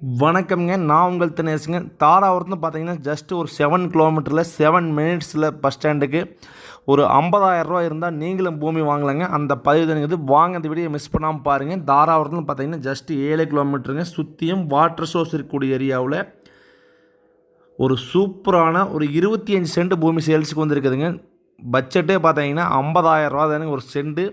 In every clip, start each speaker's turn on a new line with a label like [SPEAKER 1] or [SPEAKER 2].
[SPEAKER 1] வணக்கம்ங்க. நான் உங்கள் தினேசுங்க தாராபுரத்துன்னு பார்த்தீங்கன்னா ஜஸ்ட் ஒரு செவன் கிலோமீட்டரில் செவன் மினிட்ஸில் பஸ் ஸ்டாண்டுக்கு ஒரு 50000 ரூபா இருந்தால் நீங்களும் பூமி வாங்கலைங்க. அந்த பதிவு தானுங்குது வாங்க அந்த வீடியோ மிஸ் பண்ணாமல் பாருங்கள் தாராபுரத்துன்னு பார்த்தீங்கன்னா ஜஸ்ட் ஏழு கிலோமீட்டருங்க சுற்றியும் வாட்டர் சோர்ஸ் இருக்கக்கூடிய ஏரியாவில் ஒரு சூப்பரான ஒரு இருபத்தி அஞ்சு சென்ட் பூமி சேல்ஸுக்கு வந்துருக்குதுங்க. பட்ஜெட்டே பார்த்தீங்கன்னா 50000 ரூபா தானுங்க ஒரு சென்ட்டு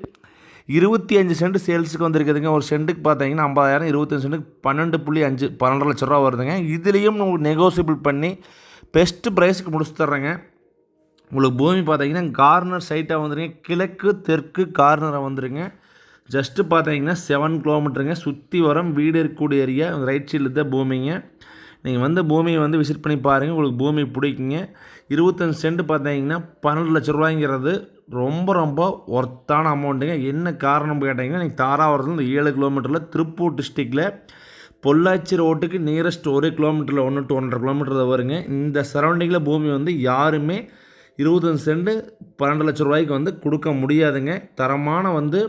[SPEAKER 1] இருபத்தி அஞ்சு சென்ட் சேல்ஸுக்கு வந்திருக்குதுங்க. ஒரு சென்ட்டுக்கு பார்த்தீங்கன்னா ஐம்பதாயிரம் இருபத்தஞ்சு சென்ட்டுக்கு பன்னெண்டு புள்ளி அஞ்சு பன்னெண்டு லட்ச ரூபா வருதுங்க. இதுலேயும் உங்களுக்கு நெகோசியபிள் பண்ணி பெஸ்ட்டு ப்ரைஸுக்கு முடிச்சு தர்றேங்க. உங்களுக்கு பூமி பார்த்தீங்கன்னா கார்னர் சைட்டாக வந்துருங்க. கிழக்கு தெற்கு கார்னராக வந்துருங்க. ஜஸ்ட்டு பார்த்தீங்கன்னா செவன் கிலோமீட்டருங்க சுற்றி வரம் வீடு இருக்கக்கூடிய ஏரியா ரைட் சைடில் தான் பூமிங்க. நீங்கள் வந்து பூமியை வந்து விசிட் பண்ணி பாருங்கள் உங்களுக்கு பூமி பிடிக்குங்க. இருபத்தஞ்சு சென்ட் பார்த்தீங்கன்னா பன்னெண்டு லட்ச ரூபாய்ங்கிறது ரொம்ப ரொம்ப ஒர்த்தான அமௌண்ட்டுங்க என்ன காரணம் கேட்டிங்கன்னா நீங்கள் தாராவரத்துலேருந்து இந்த ஏழு கிலோமீட்டரில் திருப்பூர் டிஸ்ட்ரிக்டில் பொள்ளாச்சி ரோட்டுக்கு நியரஸ்ட் ஒரு கிலோமீட்டரில் ஒன்று டு ஒன்றரை கிலோமீட்டர் வருங்க. இந்த சரௌண்டிங்கில் பூமி வந்து யாருமே இருபத்தஞ்சு சென்ட் பன்னெண்டு லட்ச ரூபாய்க்கு வந்து கொடுக்க முடியாதுங்க. தரமான வந்து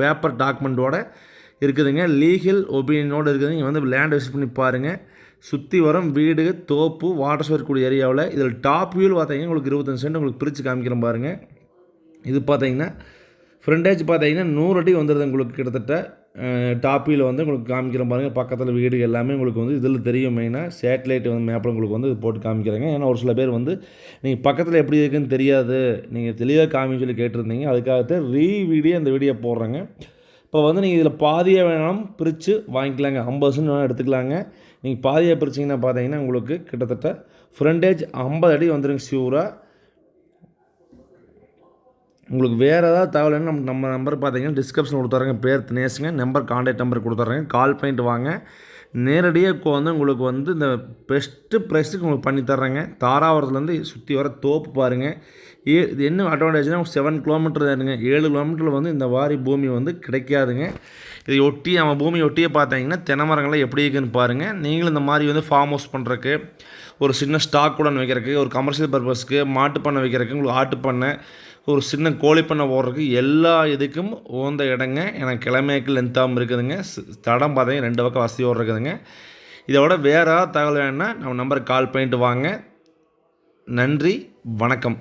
[SPEAKER 1] பேப்பர் டாக்குமெண்ட்டோட இருக்குதுங்க. லீகல் ஒப்பீனியனோடு இருக்குது நீங்கள் வந்து லேண்ட் விசிட் பண்ணி பாருங்கள் சுற்றி வரும் வீடு தோப்பு வாட்டர் சோர் கூடிய ஏரியாவில் இதில் டாப் வியூவில் பார்த்தீங்கன்னா உங்களுக்கு இருபத்தஞ்சு சென்ட் உங்களுக்கு பிரித்து காமிக்கிறேன் பாருங்கள் இது பார்த்தீங்கன்னா ஃப்ரண்டேஜ் பார்த்தீங்கன்னா நூறு அடி வந்துடுது உங்களுக்கு கிட்டத்தட்ட. டாப் வந்து உங்களுக்கு காமிக்கிறேன் பாருங்கள் பக்கத்தில் வீடு எல்லாமே உங்களுக்கு வந்து இதில் தெரியும் மெயினாக சேட்டலைட் வந்து மேப்பில் உங்களுக்கு வந்து இது போட்டு காமிக்கிறாங்க. ஏன்னா ஒரு சில பேர் வந்து நீங்கள் பக்கத்தில் எப்படி இருக்குன்னு தெரியாது. நீங்கள் தெளிவாக காமின்னு சொல்லி கேட்டிருந்தீங்க. அதுக்காகத்தான் ரீ வீடியோ அந்த வீடியோ போடுறேங்க. இப்போ வந்து நீங்கள் இதில் பாதியாக வேணாலும் பிரித்து வாங்கிக்கலாங்க. ஐம்பது சென்ட் வேணால் எடுத்துக்கலாங்க. நீங்கள் பாதியாக பிரிச்சிங்கன்னா பார்த்தீங்கன்னா உங்களுக்கு கிட்டத்தட்ட ஃப்ரண்டேஜ் ஐம்பது அடி வந்துடுங்க ஷியூராக உங்களுக்கு வேறு ஏதாவது தகவல் நம்ம நம்ம நம்பர் பார்த்தீங்கன்னா டிஸ்கிரிப்ஷன் கொடுத்துட்றேங்க பேர் தினேஷுங்க நம்பர் கான்டாக்ட் நம்பர் கொடுத்துட்றேங்க கால் பண்ணிட்டு வாங்க. நேரடியாக இப்போ வந்து உங்களுக்கு வந்து இந்த பெஸ்ட்டு ப்ரைஸுக்கு உங்களுக்கு பண்ணி தர்றேங்க. தாராபுரத்துலேருந்து சுற்றி வர தோப்பு பாருங்கள் ஏ இது என்ன அட்வான்டேஜ்னால் செவன் கிலோமீட்டர் தானுங்க. ஏழு கிலோமீட்டரில் வந்து இந்த வாரி பூமி வந்து கிடைக்காதுங்க. இதை ஒட்டி அவன் பூமி ஒட்டியே பார்த்தீங்கன்னா தென்னை மரங்கள்லாம் எப்படி இருக்குன்னு பாருங்கள் நீங்களும் இந்த மாதிரி வந்து ஃபார்ம் ஹவுஸ் பண்ணுறக்கு ஒரு சின்ன ஸ்டாக் கூட வைக்கிறக்கு ஒரு கமர்ஷியல் பர்பஸ்க்கு மாட்டு பண்ணை வைக்கிறக்கு உங்களுக்கு ஆட்டு பண்ணை ஒரு சின்ன கோழி பண்ணை போடுறதுக்கு எல்லா இதுக்கும் உகந்த இடங்க. எனக்கு கிழமைக்கு லென்த்தாகவும் இருக்குதுங்க. ஸ்- தடம் பார்த்தீங்கன்னா ரெண்டு பக்கம் வசதியோடு இருக்குதுங்க. இதோட வேறு ஏதாவது தகவல் வேணுன்னா நம்ம நம்பருக்கு கால் பண்ணிட்டு வாங்க. நன்றி வணக்கம்.